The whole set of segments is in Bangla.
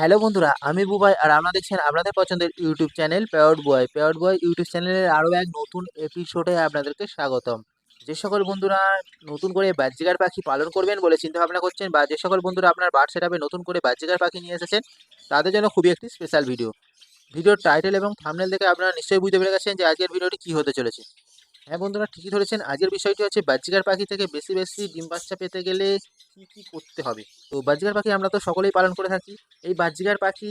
হ্যালো বন্ধুরা, আমি বুবাই আর আপনারা দেখছেন আপনাদের পছন্দের YouTube channel paired boy paired boy YouTube চ্যানেলের আরও এক নতুন এপিসোডে আপনাদেরকে স্বাগতম। যে সকল বন্ধুরা নতুন করে বাহ্যিকার পাখি পালন করবেন বলে চিন্তা ভাবনা করছেন বা যে সকল বন্ধুরা আপনার বার্ড সেট নতুন করে বাহ্যিকার পাখি নিয়ে এসেছেন, তাদের জন্য খুবই একটি স্পেশাল ভিডিও ভিডিওর টাইটেল এবং থামনেল দেখে আপনারা নিশ্চয়ই বুঝতে পেরে গেছেন যে আজকের ভিডিওটি কী হতে চলেছে। হ্যাঁ বন্ধুরা, ঠিকই ধরেছেন। আজকের বিষয়টি হচ্ছে বাহ্যিকার পাখি থেকে বেশি বেশি ডিম বাচ্চা পেতে গেলে কী কী করতে হবে? তো বাহ্যিকার পাখি আমরা তো সকলেই পালন করে থাকি। এই বাহ্যিকার পাখি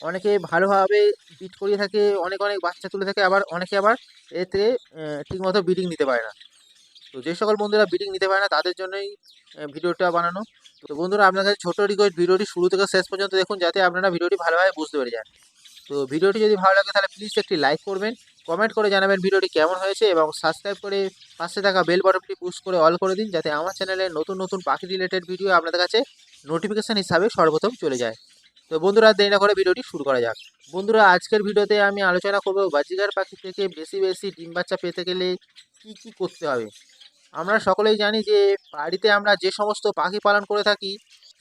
অনেকে ভালোভাবে বিট করিয়ে থাকে, অনেক অনেক বাচ্চা তুলে থাকে, আবার অনেকে আবার এতে ঠিকমতো বিডিং নিতে পারে না। তো যে সকল বন্ধুরা বিডিং নিতে পারে না, তাদের জন্যই ভিডিওটা বানানো। তো বন্ধুরা, আপনার কাছে ছোটো রিকোয়েস্ট ভিডিওটি শুরু থেকে শেষ পর্যন্ত দেখুন, যাতে আপনারা ভিডিওটি ভালোভাবে বুঝতে পেরে যান। তো ভিডিওটি যদি ভালো লাগে তাহলে প্লিজ একটি লাইক করবেন কমেন্ট করে জানাবেন ভিডিওটি কেমন হয়েছে এবং সাবস্ক্রাইব করে পাশে থাকা বেল বাটনটি পুশ করে অল করে দিন যাতে আমার চ্যানেলে নতুন নতুন পাখি রিলেটেড ভিডিও আপনাদের কাছে নোটিফিকেশান হিসাবে সর্বপ্রথম চলে যায়। তো বন্ধুরা, দেরি না করে ভিডিওটি শুরু করা যাক। বন্ধুরা, আজকের ভিডিওতে আমি আলোচনা করব বাজিগার পাখি থেকে বেশি বেশি ডিম বাচ্চা পেতে গেলে কি কি করতে হবে। আমরা সকলেই জানি যে বাড়িতে আমরা যে সমস্ত পাখি পালন করে থাকি,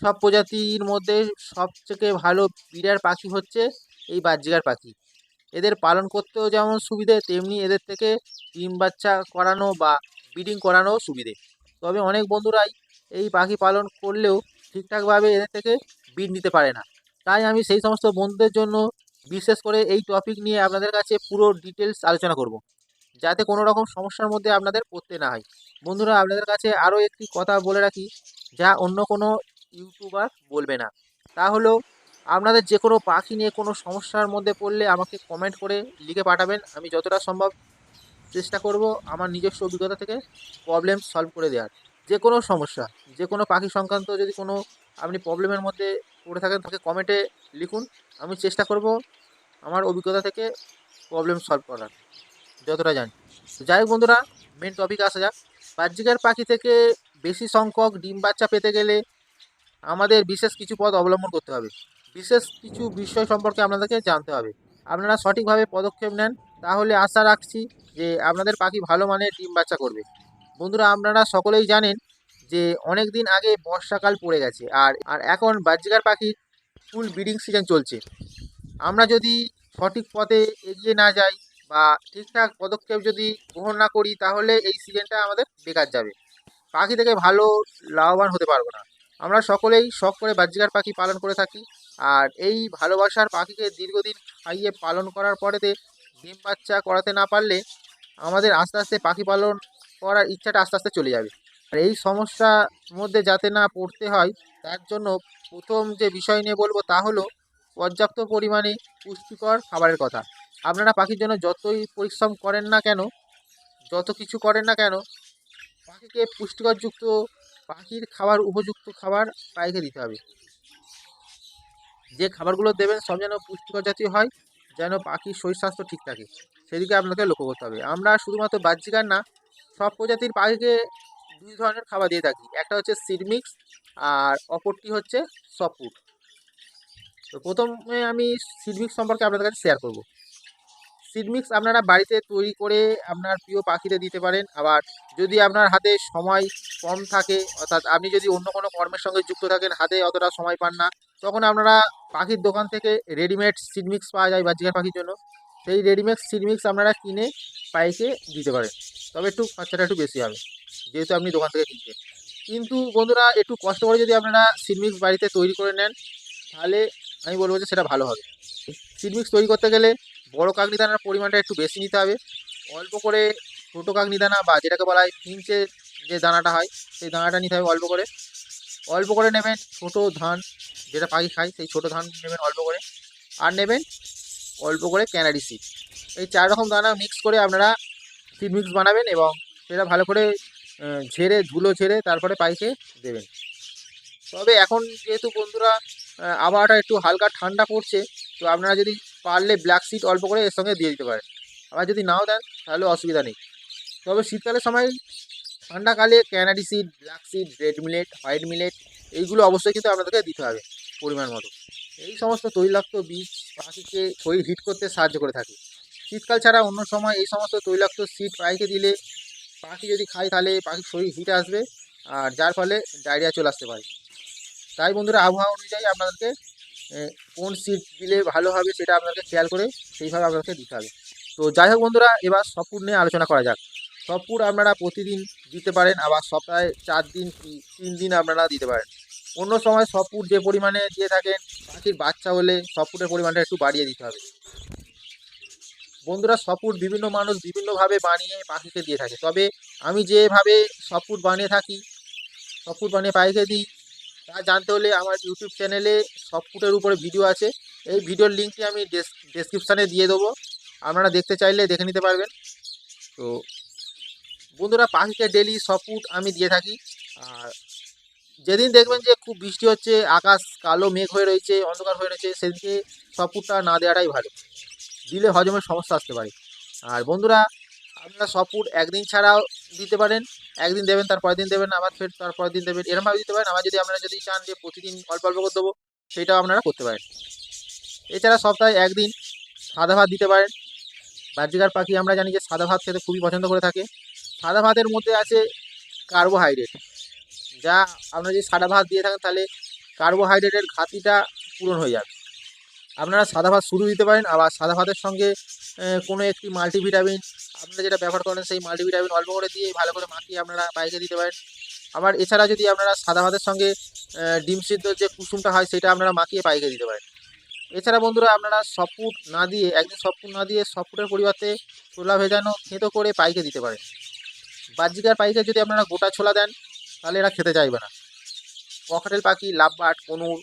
সব প্রজাতির মধ্যে সবথেকে ভালো বিড়ার পাখি হচ্ছে এই বাজিগার পাখি। এদের পালন করতেও যেমন সুবিধে, তেমনি এদের থেকে ডিম বাচ্চা করানো বা ব্রিডিং করানোও সুবিধে। তবে অনেক বন্ধুরাই এই পাখি পালন করলেও ঠিকঠাকভাবে এদের থেকে বিড নিতে পারে না। তাই আমি সেই সমস্ত বন্ধুদের জন্য বিশেষ করে এই টপিক নিয়ে আপনাদের কাছে পুরো ডিটেলস আলোচনা করব, যাতে কোনো রকম সমস্যার মধ্যে আপনাদের পড়তে না হয়। বন্ধুরা, আপনাদের কাছে আরও একটি কথা বলে রাখি, যা অন্য কোনো ইউটিউবার বলবে না। তা হলো আপনাদের যে কোনো পাখি নিয়ে কোনো সমস্যার মধ্যে পড়লে আমাকে কমেন্ট করে লিখে পাঠাবেন। আমি যতটা সম্ভব চেষ্টা করব আমার নিজস্ব অভিজ্ঞতা থেকে প্রবলেম সলভ করে দেওয়ার। যে কোনো সমস্যা, যে কোনো পাখি সংক্রান্ত যদি কোনো আপনি প্রবলেমের মধ্যে পড়ে থাকেন, তাকে কমেন্টে লিখুন। আমি চেষ্টা করব আমার অভিজ্ঞতা থেকে প্রবলেম সলভ করার, যতটা জানি। তো যাই হোক বন্ধুরা মেন টপিক আসা যাক। বাহ্যিকার পাখি থেকে বেশি সংখ্যক ডিম বাচ্চা পেতে গেলে আমাদের বিশেষ কিছু পথ অবলম্বন করতে হবে। বিশেষ কিছু বিষয় সম্পর্কে আপনাদেরকে জানতে হবে। আপনারা সঠিকভাবে পদক্ষেপ নেন, তাহলে আশা রাখছি যে আপনাদের পাখি ভালো মানের ডিম বাচ্চা করবে। বন্ধুরা, আপনারা সকলেই জানেন যে অনেক দিন আগে বর্ষাকাল পড়ে গেছে, আর আর এখন বাহ্যিকার পাখির ফুল ব্রিডিং সিজন চলছে। আমরা যদি সঠিক পথে এগিয়ে না যাই বা ঠিকঠাক পদক্ষেপ যদি গ্রহণ না করি, তাহলে এই সিজনটা আমাদের বেকার যাবে। পাখি থেকে ভালো লাভবান হতে পারব না। আমরা সকলেই শখ করে বাহ্যিকার পাখি পালন করে থাকি। আর এই ভালোবাসার পাখিকে দীর্ঘদিন খাইয়ে পালন করার পরেতে ডিম বাচ্চা করাতে না পারলে আমাদের আস্তে আস্তে পাখি পালন করার ইচ্ছাটা আস্তে আস্তে চলে যাবে। আর এই সমস্যার মধ্যে যাতে না পড়তে হয়, তার জন্য প্রথম যে বিষয় নিয়ে বলব তা হলো পর্যাপ্ত পরিমাণে পুষ্টিকর খাবারের কথা। আপনারা পাখির জন্য যতই পরিশ্রম করেন না কেন, যত কিছু করেন না কেন, পাখিকে পুষ্টিকরযুক্ত পাখির খাবার, উপযুক্ত খাবার পাখিকে দিতে হবে। যে খাবারগুলো দেবেন সব যেন পুষ্টিকর জাতীয় হয়, যেন পাখির শরীর স্বাস্থ্য ঠিক থাকে। সেদিকে আপনাকে লক্ষ্য করতে হবে। আমরা শুধুমাত্র বাহ্যিক আর না, সব প্রজাতির পাখিকে দুই ধরনের খাবার দিয়ে থাকি। একটা হচ্ছে সিডমিক্স আর অপরটি হচ্ছে সফুট তো প্রথমে আমি সিডমিক্স সম্পর্কে আপনাদের কাছে শেয়ার করব। সিড মিক্স আপনারা বাড়িতে তৈরি করে আপনার প্রিয় পাখিতে দিতে পারেন। আবার যদি আপনার হাতে সময় কম থাকে, অর্থাৎ আপনি যদি অন্য কোনো কর্মের সঙ্গে যুক্ত থাকেন, হাতে অতটা সময় পান না, তখন আপনারা পাখির দোকান থেকে রেডিমেড সিড মিক্স পাওয়া যায় বাজিকার পাখির জন্য। সেই রেডিমেড সিড মিক্স আপনারা কিনে পাইকে দিতে পারেন। তবে একটু খরচাটা একটু বেশি হবে, যেহেতু আপনি দোকান থেকে কিনছেন। কিন্তু বন্ধুরা, একটু কষ্ট করে যদি আপনারা সিড মিক্স বাড়িতে তৈরি করে নেন, তাহলে আমি বলব যে সেটা ভালো হবে। সিড মিক্স তৈরি করতে গেলে বড় কাকনি দানার পরিমাণটা একটু বেশি নিতে হবে। অল্প করে ছোটো কাকনি দানা বা যেটাকে বলা হয় ফিঞ্চের যে দানাটা হয়, সেই দানাটা নিতে হবে অল্প করে। অল্প করে নেবেন ছোটো ধান, যেটা পাখি খায় সেই ছোটো ধান নেবেন অল্প করে। আর নেবেন অল্প করে ক্যানারি সিড। এই চার রকম দানা মিক্স করে আপনারা সিড মিক্স বানাবেন এবং সেটা ভালো করে ঝেড়ে, ধুলো ঝেড়ে তারপরে পাইকে দেবেন। তবে এখন যেহেতু বন্ধুরা আবহাওয়াটা একটু হালকা ঠান্ডা পড়ছে, তো আপনারা যদি পারলে ব্ল্যাক সিড অল্প করে এর সঙ্গে দিয়ে দিতে পারেন আবার যদি নাও দেন, তাহলে অসুবিধা নেই। তবে শীতকালের সময় ঠান্ডাকালে canary seed black seed red millet white millet এইগুলো অবশ্যই কিন্তু আপনাদেরকে দিতে হবে পরিমাণ মতো। এই সমস্ত তৈলাক্ত বীজ পাখিকে শরীর হিট করতে সাহায্য করে থাকে। শীতকাল ছাড়া অন্য সময় এই সমস্ত তৈলাক্ত সিড পাখিকে দিলে পাখি যদি খায়, তাহলে পাখির শরীর হিট আসবে, আর যার ফলে ডায়রিয়া চলে আসতে পারে। তাই বন্ধুরা, আবহাওয়া অনুযায়ী আপনাদেরকে কোন সিট দিলে ভালো হবে সেটা আপনাকে খেয়াল করে সেইভাবে আপনাকে দিতে হবে। তো যাই হোক বন্ধুরা, এবার সপুর নিয়ে আলোচনা করা যাক। সপুর আপনারা প্রতিদিন দিতে পারেন, আবার সপ্তাহে চার দিন কি তিন দিন আপনারা দিতে পারেন। অন্য সময় সপুর যে পরিমাণে দিয়ে থাকেন পাখির বাচ্চা হলে সপুরের পরিমাণটা একটু বাড়িয়ে দিতে হবে। বন্ধুরা, সপুর বিভিন্ন মানুষ বিভিন্নভাবে বানিয়ে পাখিকে দিয়ে থাকে। তবে আমি যেভাবে সপুর বানিয়ে থাকি, সপুর বানিয়ে পাখিকে দিই তা জানতে হলে আমার ইউটিউব চ্যানেলে সপুটের উপরে ভিডিও আছে। এই ভিডিওর লিঙ্কটি আমি ডেসক্রিপশানে দিয়ে দেবো। আপনারা দেখতে চাইলে দেখে নিতে পারবেন। তো বন্ধুরা, পাখিকে ডেলি সপুট আমি দিয়ে থাকি। আর যেদিন দেখবেন যে খুব বৃষ্টি হচ্ছে, আকাশ কালো মেঘ হয়ে রয়েছে, অন্ধকার হয়ে রয়েছে, সেদিনকে সপুটটা না দেওয়াটাই ভালো। দিলে হজমের সমস্যা আসতে পারে। আর বন্ধুরা আপনারা সপুট একদিন ছাড়াও দিতে পারেন, একদিন দেবেন তার পরের দিন দেবেন, আবার ফের তার পরের দিন দেবেন। এরমভাবে দিতে পারেন, আবার যদি আপনারা যদি চান যে প্রতিদিন অল্প অল্প করে দেবো, সেটাও আপনারা করতে পারেন। এছাড়া সপ্তাহে একদিন সাদা ভাত দিতে পারেন। বাহ্যিকার পাখি আমরা জানি যে সাদা ভাত খেতে খুবই পছন্দ করে থাকে। সাদা ভাতের মধ্যে আছে কার্বোহাইড্রেট যা আপনারা যদি সাদা ভাত দিয়ে থাকেন, তাহলে কার্বোহাইড্রেটের ঘাটতিটা পূরণ হয়ে যাবে। আপনারা সাদা ভাত শুরু দিতে পারেন, আবার সাদা ভাতের সঙ্গে কোনো একটি মাল্টিভিটামিন আপনারা যেটা ব্যবহার করেন সেই মাল্টিভিটামিন অল্প করে দিয়ে ভালো করে মাখিয়ে আপনারা পাইকে দিতে পারেন। আবার এছাড়া যদি আপনারা সাদা ভাতের সঙ্গে ডিম সিদ্ধ যে কুসুমটা হয় সেটা আপনারা মাখিয়ে পাইকে দিতে পারেন। এছাড়া বন্ধুরা আপনারা সপুট না দিয়ে, একদিন সপুট না দিয়ে সপুটের পরিবর্তে ছোলা ভেজানো থেঁতো করে পাইকে দিতে পারেন। বাহ্যিকার পাইকে যদি আপনারা গোটা ছোলা দেন, তাহলে এরা খেতে চাইবে না। ককাটেল পাখি লাভবাট কনুর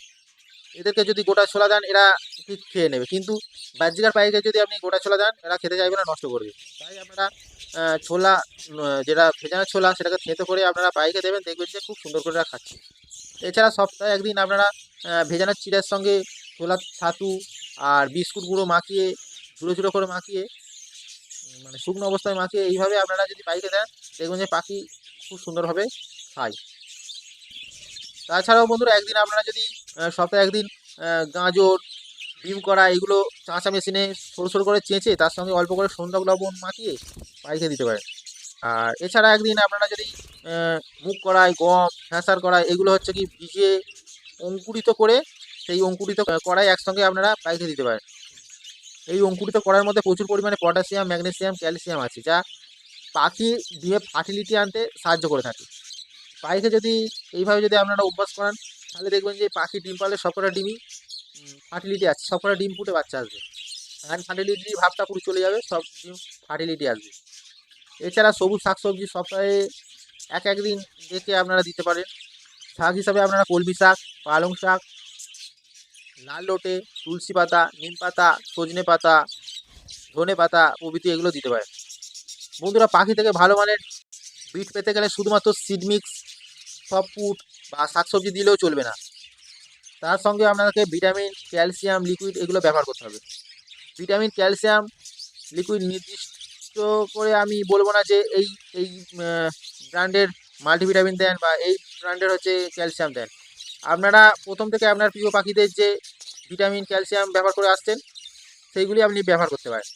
এদেরকে যদি গোটা ছোলা দেন, এরা ঠিক খেয়ে নেবে। কিন্তু বাহ্যিকার পাইকে যদি আপনি গোটা ছোলা দেন, এরা খেতে চাইবে না, নষ্ট করবে। তাই আপনারা ছোলা যেটা ভেজানো ছোলা, সেটাকে থেঁতো করে আপনারা পাইকে দেবেন, দেখবেন যে খুব সুন্দর করে খাচ্ছে। এছাড়া সপ্তাহে একদিন আপনারা ভেজানো চিড়ের সঙ্গে ছোলা ছাতু আর বিস্কুট গুঁড়ো মাখিয়ে, ঝুড়ো ঝুড়ো করে মাখিয়ে মানে শুকনো অবস্থায় মাখিয়ে, এইভাবে আপনারা যদি পাইকে দেন, দেখবেন যে পাখি খুব সুন্দরভাবে খায়। তাছাড়াও বন্ধুরা, একদিন আপনারা যদি সপ্তাহে একদিন গাজর, ডিম করা এগুলো চাঁচা মেশিনে সরু সরু করে চেঁচে তার সঙ্গে অল্প করে সন্ধ্যক লবণ মাখিয়ে পাইকে দিতে পারেন আর এছাড়া একদিন আপনারা যদি মুগ কড়াই, গম ফ্যাঁসার কড়াই, এগুলো হচ্ছে কি ভিজিয়ে অঙ্কুরিত করে সেই অঙ্কুরিত কড়াই একসঙ্গে আপনারা পাইকে দিতে পারেন। এই অঙ্কুরিত কড়াইয়ের মধ্যে প্রচুর পরিমাণে পটাশিয়াম ম্যাগনেসিয়াম ক্যালসিয়াম আছে, যা পাখি ডিমে ফার্টিলিটি আনতে সাহায্য করে থাকে। পাখিকে যদি এইভাবে যদি আপনারা অভ্যাস করান তাহলে দেখবেন যে পাখি ডিম পারলে সবকটা ডিমই ফার্টিলিটি আছে সবকটা ডিম ফুটে বাচ্চা আসবে। এখন ফার্টিলিটি ভাবটা পুরো চলে যাবে, সব ডিম ফার্টিলিটি আসবে। এছাড়া সবুজ শাকসবজি সপ্তাহে এক এক দিন দেখে আপনারা দিতে পারেন। শাক হিসাবে আপনারা কলমি শাক, পালং শাক, লাল লোটে, তুলসী পাতা, নিম পাতা, সজনে পাতা, ধনে পাতা প্রভৃতি এগুলো দিতে পারেন। বন্ধুরা, পাখি থেকে ভালো মানের বিট পেতে গেলে শুধুমাত্র সিড মিক্স সব ফুড বা শাকসবজি দিলেও চলবে না। তার সঙ্গে আপনাকে ভিটামিন, ক্যালসিয়াম, লিকুইড এগুলো ব্যবহার করতে হবে। ভিটামিন, ক্যালসিয়াম, লিকুইড নির্দিষ্ট করে আমি বলব না যে এই এই ব্র্যান্ডের মাল্টিভিটামিন দেন বা এই ব্র্যান্ডের হচ্ছে ক্যালসিয়াম দেন। আপনারা প্রথম থেকে আপনার প্রিয় পাখিদের যে ভিটামিন, ক্যালসিয়াম ব্যবহার করে আসছেন, সেইগুলি আপনি ব্যবহার করতে পারেন।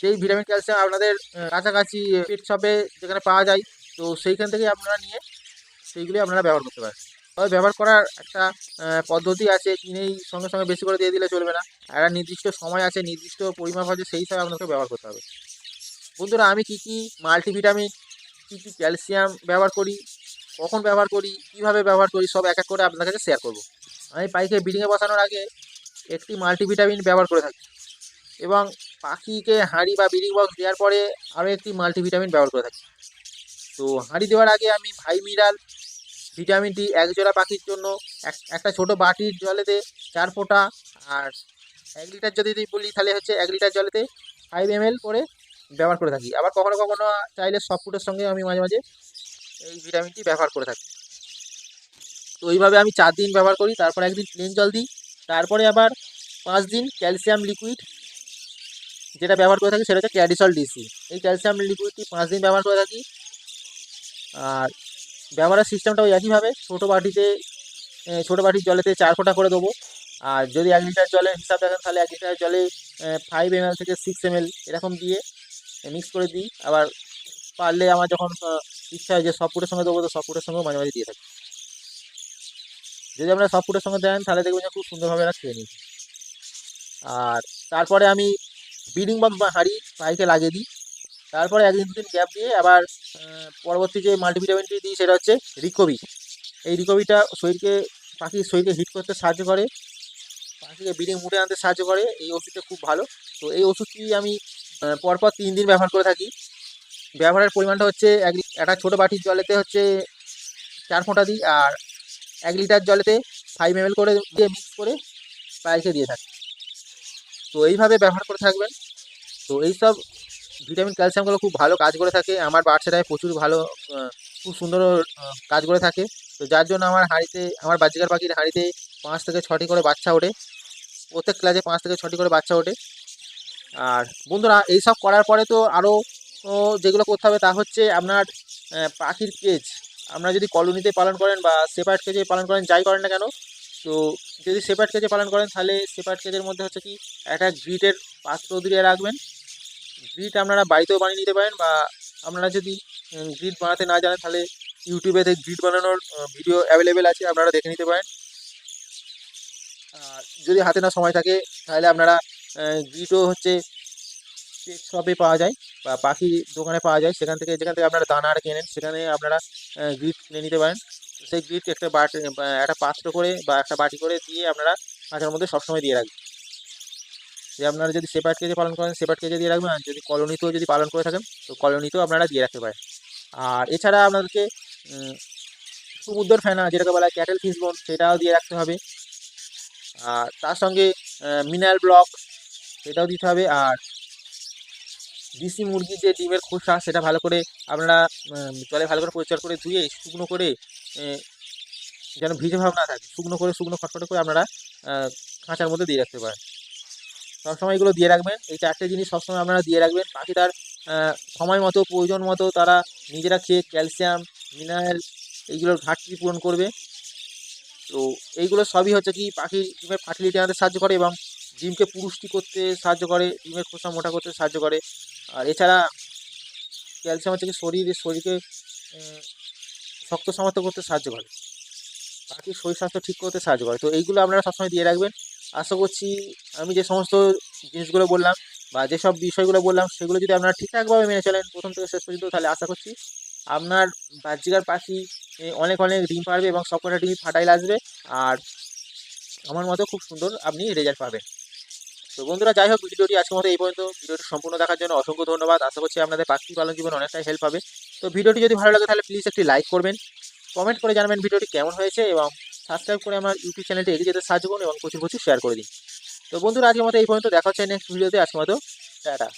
যেই ভিটামিন, ক্যালসিয়াম আপনাদের কাছাকাছি পেট শপে যেখানে পাওয়া যায়, তো সেইখান থেকে আপনারা নিয়ে সেইগুলি আপনারা ব্যবহার করতে পারেন। তবে ব্যবহার করার একটা পদ্ধতি আছে কিনেই সঙ্গে সঙ্গে বেশি করে দিয়ে দিলে চলবে না। একটা নির্দিষ্ট সময় আছে, নির্দিষ্ট পরিমাপ আছে, সেই হিসাবে আপনাকে ব্যবহার করতে হবে। বন্ধুরা, আমি কী কী মাল্টিভিটামিন, কী কী ক্যালসিয়াম ব্যবহার করি, কখন ব্যবহার করি, কীভাবে ব্যবহার করি, সব এক এক করে আপনার কাছে শেয়ার করব। আমি পাইকে ব্রিডিংয়ে বসানোর আগে একটি মাল্টিভিটামিন ব্যবহার করে থাকি এবং পাখিকে হাঁড়ি বা ব্রিডিং বক্স দেওয়ার পরে আরও একটি মাল্টিভিটামিন ব্যবহার করে থাকি। তো হাঁড়ি দেওয়ার আগে আমি ভাই মিনারেল ভিটামিনটি এক জোড়া পাখির জন্য, এক, একটা ছোট বাটির জলেতে চার ফোঁটা, আর এক লিটার যদি বলি, তাহলে হচ্ছে এক লিটার জলেতে ফাইভ এম করে ব্যবহার করে থাকি। আবার কখনো কখনো চাইলে সফট সঙ্গে আমি মাঝে মাঝে এই ভিটামিনটি ব্যবহার করে থাকি। তো এইভাবে আমি চার দিন ব্যবহার করি, তারপর একদিন প্লেন জল দিই, তারপরে আবার পাঁচ দিন ক্যালসিয়াম লিকুইড যেটা ব্যবহার করে থাকি, সেটা হচ্ছে ক্যাডিসল ডিসি এই ক্যালসিয়াম লিকুইডটি পাঁচ দিন ব্যবহার করে থাকি, আর ব্যবহারের সিস্টেমটা ওই একইভাবে, ছোটো বাটিতে ছোটো বাটির জলেতে চার ফোঁটা করে দেবো। আর যদি এক লিটার জলের হিসাব দেখেন, তাহলে এক লিটার জলে ফাইভ এম থেকে সিক্স এম এরকম দিয়ে মিক্স করে দিই। আবার পারলে আমার যখন ইচ্ছা হয় যে সব ফুটের সঙ্গে দেবো, তো সব ফুটের সঙ্গেও মাঝে মাঝে দিয়ে থাকি। যদি আপনারা সব ফুডের সঙ্গে দেন, তাহলে দেখবেন যে খুব সুন্দরভাবে এরা খেয়ে নিচ্ছে আর তারপরে আমি ব্রিডিং বা হাঁড়ি পাইকে লাগিয়ে দিই। তারপরে একদিন দুদিন গ্যাপ দিয়ে আবার পরবর্তী যে মাল্টিভিটামিনটি দিই সেটা হচ্ছে রিকোভি এই রিকোভিটা শরীরকে পাখির শরীরকে হিট করতে সাহায্য করে, পাখিকে ব্রিডিং মুটে আনতে সাহায্য করে, এই ওষুধটা খুব ভালো। তো এই ওষুধটি আমি পরপর তিন দিন ব্যবহার করে থাকি। ব্যবহারের পরিমাণটা হচ্ছে এক একটা ছোটো বাটির জলেতে হচ্ছে চার ফোঁটা দিই আর এক লিটার জলেতে ফাইভ এম করে দিয়ে মিক্স করে পাইকে দিয়ে থাকি। তো এইভাবে ব্যবহার করে থাকবেন। তো এইসব ভিটামিন ক্যালসিয়ামগুলো খুব ভালো কাজ করে থাকে। আমার বাচ্চাটায় প্রচুর ভালো খুব সুন্দর কাজ করে থাকে। তো যার জন্য আমার হাঁড়িতে, আমার বাজিকার পাখির হাঁড়িতে পাঁচ থেকে ছটি করে বাচ্চা ওঠে। প্রত্যেক ক্লাসে পাঁচ থেকে ছটি করে বাচ্চা ওঠে। আর বন্ধুরা, এইসব করার পরে তো আরও যেগুলো করতে হবে তা হচ্ছে আপনার পাখির কেজ আপনারা যদি কলোনিতে পালন করেন বা সেপারেট কেজে পালন করেন, যাই করেন না কেন, তো যদি সেপারেট কেজে পালন করেন, তাহলে সেপারেট কেজের মধ্যে হচ্ছে কি, একটা গ্রিটের পাত্র দিয়ে রাখবেন। গ্রিট আপনারা বাড়িতেও বানিয়ে নিতে পারেন বা আপনারা যদি গ্রিট বানাতে না জানেন তাহলে ইউটিউবেতে গ্রিট বানানোর ভিডিও অ্যাভেলেবেল আছে, আপনারা দেখে নিতে পারেন। আর যদি হাতে না সময় থাকে, তাহলে আপনারা গ্রিটও হচ্ছে পেট শপে পাওয়া যায় বা পাখি দোকানে পাওয়া যায়। সেখান থেকে, যেখান থেকে আপনারা দানা আর কেনেন সেখানে আপনারা গ্রিট কিনে নিতে পারেন। সেই গ্রিট একটা বাটি একটা পাত্র করে বা একটা বাটি করে দিয়ে আপনারা কাঁচার মধ্যে সবসময় দিয়ে রাখবেন। যে আপনারা যদি সেপারেট কেজে পালন করেন সেপারেট কেজে দিয়ে রাখবেন আর যদি কলোনিতেও যদি পালন করে থাকেন, তো কলোনিতেও আপনারা দিয়ে রাখতে পারেন। আর এছাড়া আপনাদেরকে সমুদ্র ফেনা, যেটাকে বলা হয় ক্যাটেল ফিশ বোন সেটাও দিয়ে রাখতে হবে। আর তার সঙ্গে মিনারেল ব্লক সেটাও দিতে হবে। আর দেশি মুরগির যে ডিমের খোসা, সেটা ভালো করে আপনারা জলে ভালো করে পরিষ্কার করে ধুয়ে, শুকনো করে যেন ভিজে ভাব না থাকে, শুকনো করে, শুকনো খটখটে করে আপনারা খাঁচার মধ্যে দিয়ে রাখতে পারেন। সবসময় এগুলো দিয়ে রাখবেন। এই চারটে জিনিস সবসময় আপনারা দিয়ে রাখবেন। পাখি তার সময় মতো, প্রয়োজন মতো তারা নিজেরা খেয়ে ক্যালসিয়াম, মিনারেল এইগুলোর ঘাটতি পূরণ করবে। তো এইগুলো সবই হচ্ছে কি পাখির ডিমের ফার্টিলিটি আনতে সাহায্য করে এবং ডিমকে পুরুষ্টি করতে সাহায্য করে, ডিমের খোসা মোটা করতে সাহায্য করে। আর এছাড়া ক্যালসিয়াম হচ্ছে কি, শরীর, শরীরকে শক্ত সামর্থ্য করতে সাহায্য করে। পাখির শরীর স্বাস্থ্য ঠিক করতে সাহায্য করে। তো এইগুলো আপনারা সবসময় দিয়ে রাখবেন। আশা করছি আমি যে সমস্ত জিনিসগুলো বললাম বা যেসব বিষয়গুলো বললাম, সেগুলো যদি আপনারা ঠিকঠাকভাবে মেনে চলেন, প্রথম থেকে শেষ পর্যন্ত, তাহলে আশা করছি আপনার বাহ্যিকার পাখি অনেক অনেক ডিম পারবে এবং সবকটা ডিম ফাটাইল আসবে। আর আমার মতো খুব সুন্দর আপনি রেজাল্ট পাবেন। তো বন্ধুরা, যাই হোক, ভিডিওটি আজকের মতো এই পর্যন্ত। ভিডিওটি সম্পূর্ণ দেখার জন্য অসংখ্য ধন্যবাদ। আশা করছি আপনাদের পাখি পালন জীবন অনেকটাই হেল্প হবে। তো ভিডিওটি যদি ভালো লাগে, তাহলে প্লিজ একটি লাইক করবেন। কমেন্ট করে জানাবেন ভিডিওটি কেমন হয়েছে এবং সাবস্ক্রাইব করে আমার ইউটিউব চ্যানেলটি এগিয়ে যেতে সাহায্য করুন এবং প্রচুর প্রচুর শেয়ার করে দিন। তো বন্ধুরা, আজকের মতো এই পর্যন্ত। দেখা হচ্ছে নেক্সট ভিডিওতে আজকের মতো, টাটা।